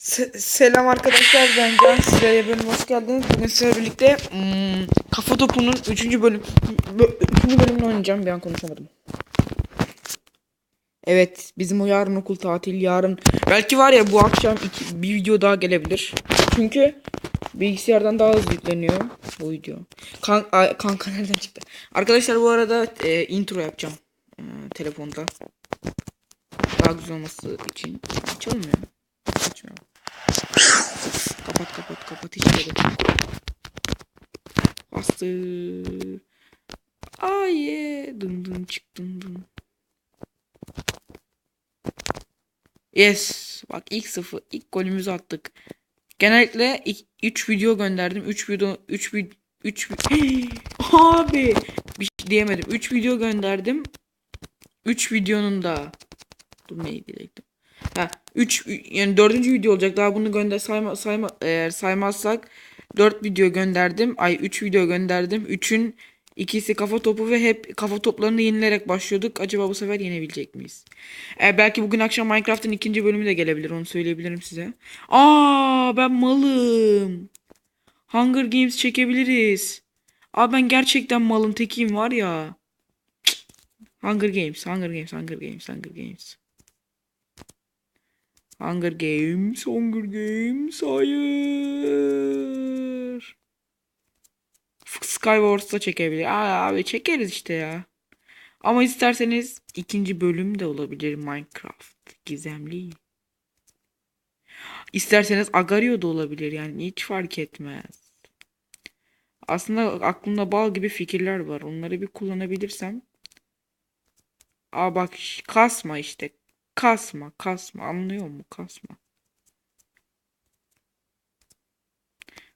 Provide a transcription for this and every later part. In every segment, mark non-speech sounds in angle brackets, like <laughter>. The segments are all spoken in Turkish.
Se- selam arkadaşlar ben Can sizlere bölüm hoş geldiniz. Bugün sizlerle birlikte hmm, Kafa Topu'nun 3. bölüm 3. bölümünü oynayacağım. Bir an konuşamadım. Evet bizim o yarın okul tatil yarın. Belki var ya bu akşam iki, bir video daha gelebilir. Çünkü bilgisayardan daha hızlı yükleniyor bu video. Kan Ay, kanka nereden çıktı? Arkadaşlar bu arada e, intro yapacağım. E, telefonda. Daha güzel olması için. Açılmıyor. Kapat kapat kapat hiç gerek yok. Bastı. Aye. Dın dın çık dın dın. Yes. Bak ilk sıfır. ilk golümüzü attık. Genellikle 3 video gönderdim. 3 video 3 video 3 Abi bir şey diyemedim. 3 video gönderdim. 3 videonun da Dur neydi diyecektim. Ha 3 yani 4. video olacak. Daha bunu gönder sayma sayma eğer saymazsak 4 video gönderdim. Ay 3 video gönderdim. 3'ün ikisi kafa topu ve hep kafa toplarını yenileyerek başlıyorduk. Acaba bu sefer yenebilecek miyiz? E, belki bugün akşam Minecraft'ın ikinci bölümü de gelebilir. Onu söyleyebilirim size. Aa ben malım. Hunger Games çekebiliriz. Aa ben gerçekten malın tekiyim var ya. Hunger Games, Hunger Games, Hunger Games, Hunger Games. Hunger Games, Hunger Games, hayır. Skywars'ta çekebilir. Aa, abi çekeriz işte ya. Ama isterseniz ikinci bölüm de olabilir Minecraft. Gizemli. İsterseniz Agario da olabilir yani hiç fark etmez. Aslında aklımda bal gibi fikirler var. Onları bir kullanabilirsem. Aa bak kasma işte. Kasma, kasma. Anlıyor mu? Kasma.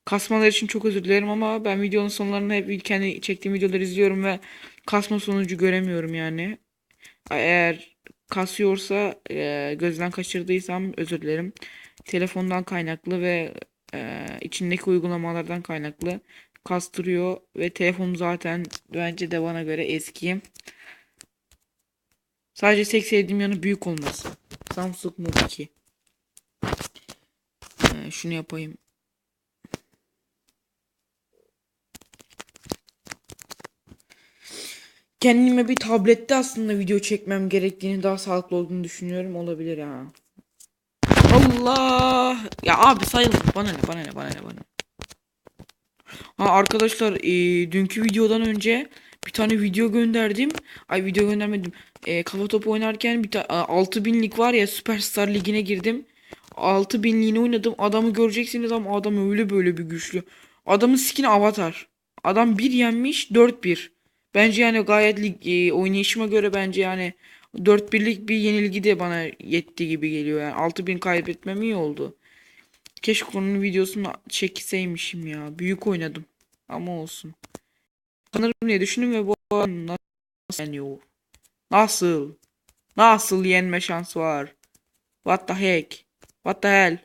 Kasmalar için çok özür dilerim ama ben videonun sonlarını hep kendi çektiğim videoları izliyorum ve kasma sonucu göremiyorum yani. Eğer kasıyorsa e, gözden kaçırdıysam özür dilerim. Telefondan kaynaklı ve e, içindeki uygulamalardan kaynaklı kastırıyor ve telefon zaten bence de bana göre eski. Sadece tek sevdiğim yanı büyük olması. Samsung Note 2. Ee, şunu yapayım. Kendime bir tablette aslında video çekmem gerektiğini daha sağlıklı olduğunu düşünüyorum. Olabilir ya. Allah! Ya abi sayılır. Bana ne bana ne bana ne bana. Ha arkadaşlar e, dünkü videodan önce bir tane video gönderdim. Ay video göndermedim. E, kafa topu oynarken bir ta- 6000'lik var ya Süperstar Ligi'ne girdim. 6000'liğini oynadım. Adamı göreceksiniz ama adam öyle böyle bir güçlü. Adamın skin'i avatar. Adam 1 yenmiş 4-1. Bence yani gayet lig, e, oynayışıma göre bence yani 4-1'lik bir yenilgi de bana yetti gibi geliyor. Yani 6000 kaybetmem iyi oldu. Keşke onun videosunu çekseymişim ya. Büyük oynadım. Ama olsun. Sanırım diye düşündüm ve bu nasıl yeniyor? Nasıl? Nasıl yenme şansı var? What the heck? What the hell?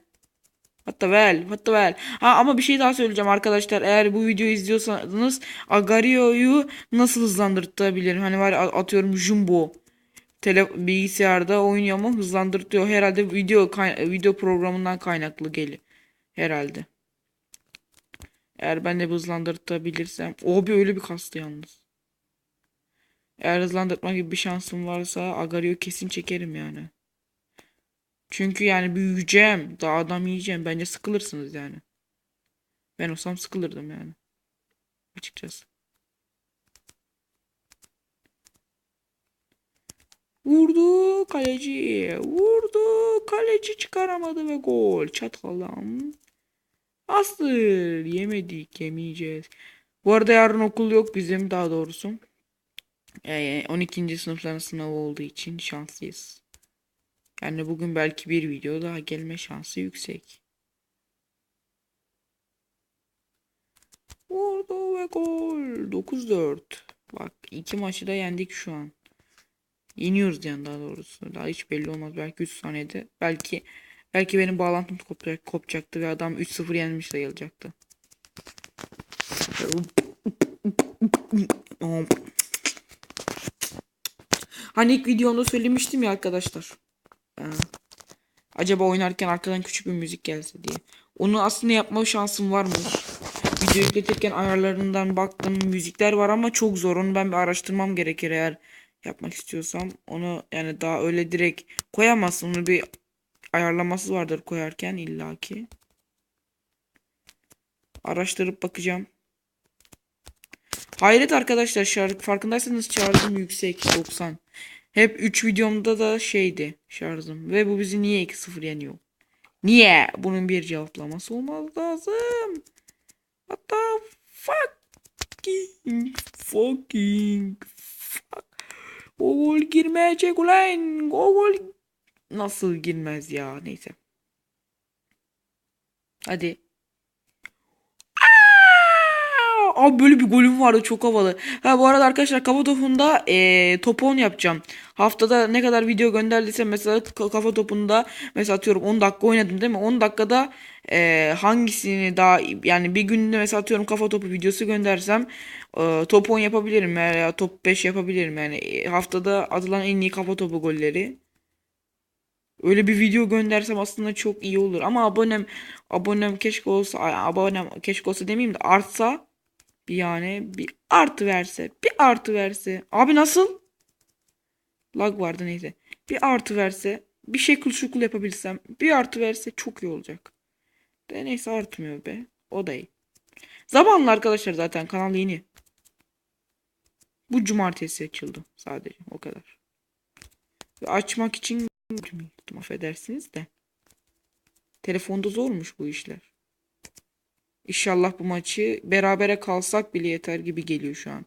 What the hell? What the hell? Ha ama bir şey daha söyleyeceğim arkadaşlar. Eğer bu videoyu izliyorsanız Agario'yu nasıl hızlandırtabilirim? Hani var atıyorum Jumbo. Tele bilgisayarda oynuyor ama hızlandırtıyor. Herhalde video video programından kaynaklı geliyor. Herhalde. Eğer ben de hızlandırtabilirsem. O bir öyle bir kastı yalnız. Eğer hızlandırma gibi bir şansım varsa Agario kesin çekerim yani. Çünkü yani büyüyeceğim. Daha adam yiyeceğim. Bence sıkılırsınız yani. Ben olsam sıkılırdım yani. Açıkçası. Vurdu kaleci. Vurdu kaleci çıkaramadı ve gol. Çatalım. Asır. Yemedik yemeyeceğiz. Bu arada yarın okul yok bizim daha doğrusu. Ee, 12. sınıfların sınavı olduğu için şanslıyız. Yani bugün belki bir video daha gelme şansı yüksek. Vurdu ve gol. 9-4. Bak iki maçı da yendik şu an. Yeniyoruz yani daha doğrusu. Daha hiç belli olmaz. Belki 3 saniyede. Belki belki benim bağlantım kopacak, kopacaktı ve adam 3-0 yenmiş sayılacaktı. Hani ilk videomda söylemiştim ya arkadaşlar. Ee, Acaba oynarken arkadan küçük bir müzik gelse diye. Onu aslında yapma şansım varmış. Video yükletirken ayarlarından baktım. Müzikler var ama çok zor. Onu ben bir araştırmam gerekir eğer yapmak istiyorsam. Onu yani daha öyle direkt koyamazsın. Onu bir ayarlaması vardır koyarken illaki. Araştırıp bakacağım. Hayret arkadaşlar şarkı farkındaysanız şarjım yüksek 90. Hep 3 videomda da şeydi şarjım. Ve bu bizi niye 2-0 yeniyor? Niye? Bunun bir cevaplaması olmaz lazım. What the fucking fucking fuck. Google girmeyecek ulan. Google nasıl girmez ya neyse. Hadi. Aa! Abi böyle bir golüm vardı çok havalı. Ha bu arada arkadaşlar kafa topunda eee top 10 yapacağım. Haftada ne kadar video gönderdiysem mesela ka- kafa topunda mesela atıyorum 10 dakika oynadım değil mi? 10 dakikada eee, hangisini daha yani bir günde mesela atıyorum kafa topu videosu göndersem eee, top 10 yapabilirim veya top 5 yapabilirim yani E, haftada atılan en iyi kafa topu golleri. Öyle bir video göndersem aslında çok iyi olur ama abonem abonem keşke olsa abonem keşke olsa demeyeyim de artsa bir yani bir artı verse bir artı verse. Abi nasıl? Lag vardı neyse. Bir artı verse bir şekil şukul yapabilsem bir artı verse çok iyi olacak. De neyse artmıyor be. O da iyi. Zamanla arkadaşlar zaten kanal yeni. Bu cumartesi açıldı sadece o kadar. Ve açmak için affedersiniz de. Telefonda zormuş bu işler İnşallah bu maçı berabere kalsak bile yeter gibi geliyor şu an.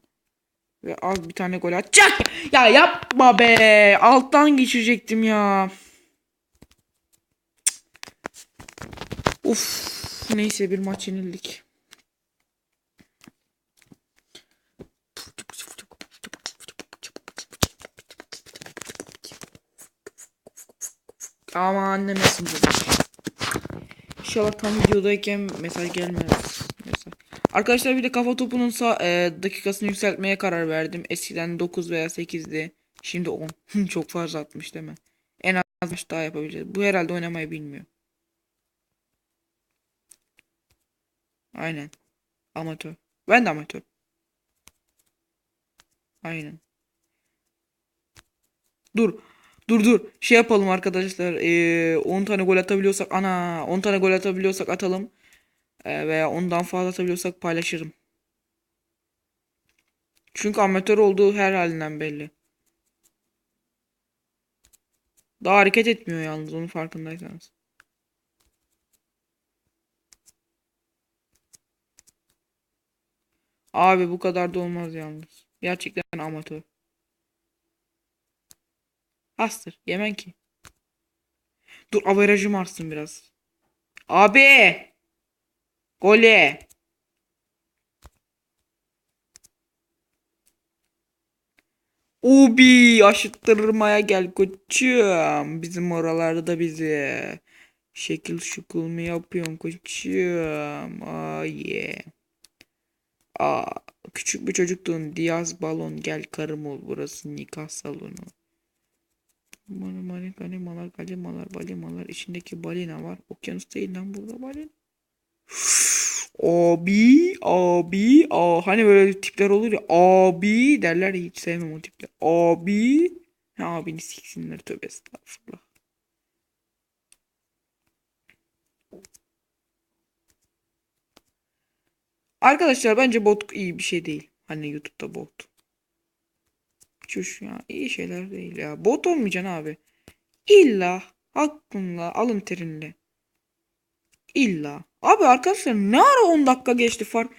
Ve az bir tane gol atacak. Ya yapma be. Alttan geçirecektim ya. Uf. Neyse bir maç yenildik. Ama annem nasıl İnşallah tam videodayken mesaj gelmez. Mesaj. Arkadaşlar bir de kafa topunun sağ, e, dakikasını yükseltmeye karar verdim. Eskiden 9 veya 8'di. Şimdi 10. <laughs> Çok fazla atmış değil mi? En az maç daha yapabileceğiz. Bu herhalde oynamayı bilmiyor. Aynen. Amatör. Ben de amatör. Aynen. Dur. Dur dur. Şey yapalım arkadaşlar. Ee, 10 tane gol atabiliyorsak ana 10 tane gol atabiliyorsak atalım. Ee, veya ondan fazla atabiliyorsak paylaşırım. Çünkü amatör olduğu her halinden belli. Daha hareket etmiyor yalnız onun farkındaysanız. Abi bu kadar da olmaz yalnız. Gerçekten amatör. Astır. Yemen ki. Dur averajım artsın biraz. Abi. Gole. Ubi aşıttırmaya gel koçum. Bizim oralarda bizi. Şekil şukul mu yapıyorsun koçum? Aa yeah. Aa, küçük bir çocuktun. Diaz balon gel karım ol. Burası nikah salonu. Mani ganimalar, galimalar, balimalar. içindeki balina var. Okyanus değil lan burada balina. <gasps> Abi, abi, aa, hani böyle tipler olur ya. Abi derler hiç sevmem o tipler. Abi. Ha, abini siksinler tövbe estağfurullah. Arkadaşlar bence bot iyi bir şey değil. Hani YouTube'da bot. Çüş ya iyi şeyler değil ya. Bot olmayacaksın abi. İlla aklınla alın terinle. İlla. Abi arkadaşlar ne ara 10 dakika geçti fark.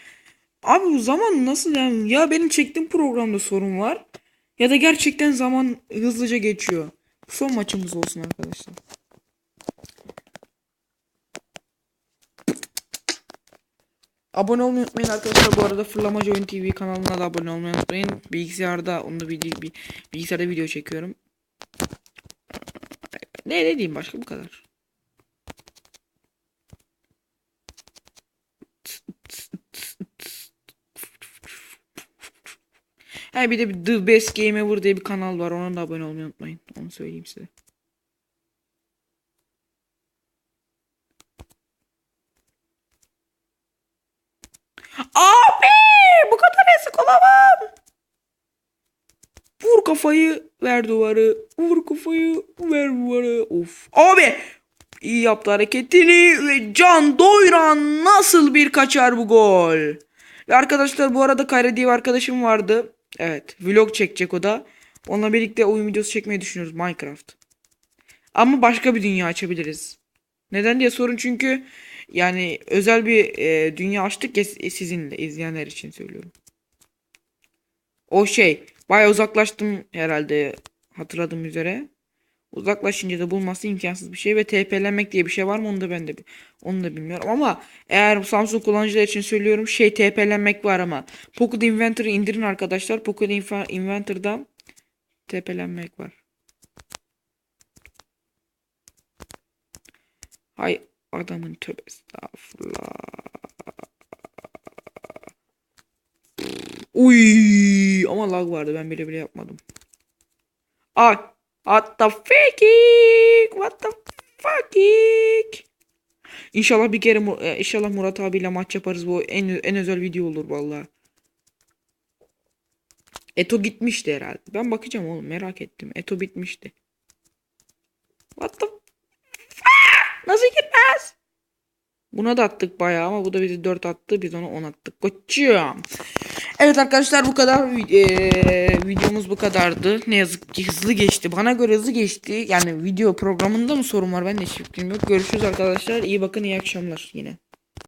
Abi bu zaman nasıl yani? Ya benim çektiğim programda sorun var. Ya da gerçekten zaman hızlıca geçiyor. Son maçımız olsun arkadaşlar. Abone olmayı unutmayın arkadaşlar. Bu arada Fırlamacı Oyun TV kanalına da abone olmayı unutmayın. Bilgisayarda onu video, bilgisayarda video çekiyorum. Ne, ne diyeyim başka bu kadar. Ha bir de The Best Game Ever diye bir kanal var. Ona da abone olmayı unutmayın. Onu söyleyeyim size. Destek olamam. Vur kafayı ver duvarı. Vur kafayı ver duvarı. Of. Abi iyi yaptı hareketini ve Can Doyran nasıl bir kaçar bu gol. Ve arkadaşlar bu arada Kayra bir arkadaşım vardı. Evet vlog çekecek o da. Onunla birlikte oyun videosu çekmeyi düşünüyoruz Minecraft. Ama başka bir dünya açabiliriz. Neden diye sorun çünkü yani özel bir e, dünya açtık ya sizinle izleyenler için söylüyorum. O şey baya uzaklaştım herhalde hatırladığım üzere. Uzaklaşınca da bulması imkansız bir şey ve TP'lenmek diye bir şey var mı onu da ben de onu da bilmiyorum ama eğer Samsung kullanıcılar için söylüyorum şey TP'lenmek var ama Pocket Inventor'ı indirin arkadaşlar. Pocket Inventor'da TP'lenmek var. Hay adamın tövbe estağfurullah. Uy ama lag vardı ben bile bile yapmadım. Ay what the fucking what the fucking İnşallah bir kere Mu- e, inşallah Murat abiyle maç yaparız bu en en özel video olur vallahi. Eto gitmişti herhalde. Ben bakacağım oğlum merak ettim. Eto bitmişti. What the fuck? Nasıl gitmez? Buna da attık bayağı ama bu da bizi 4 attı. Biz ona 10 attık. Koçum. Evet arkadaşlar bu kadar eee, videomuz bu kadardı. Ne yazık ki hızlı geçti. Bana göre hızlı geçti. Yani video programında mı sorun var ben de hiç yok. Görüşürüz arkadaşlar. İyi bakın iyi akşamlar yine.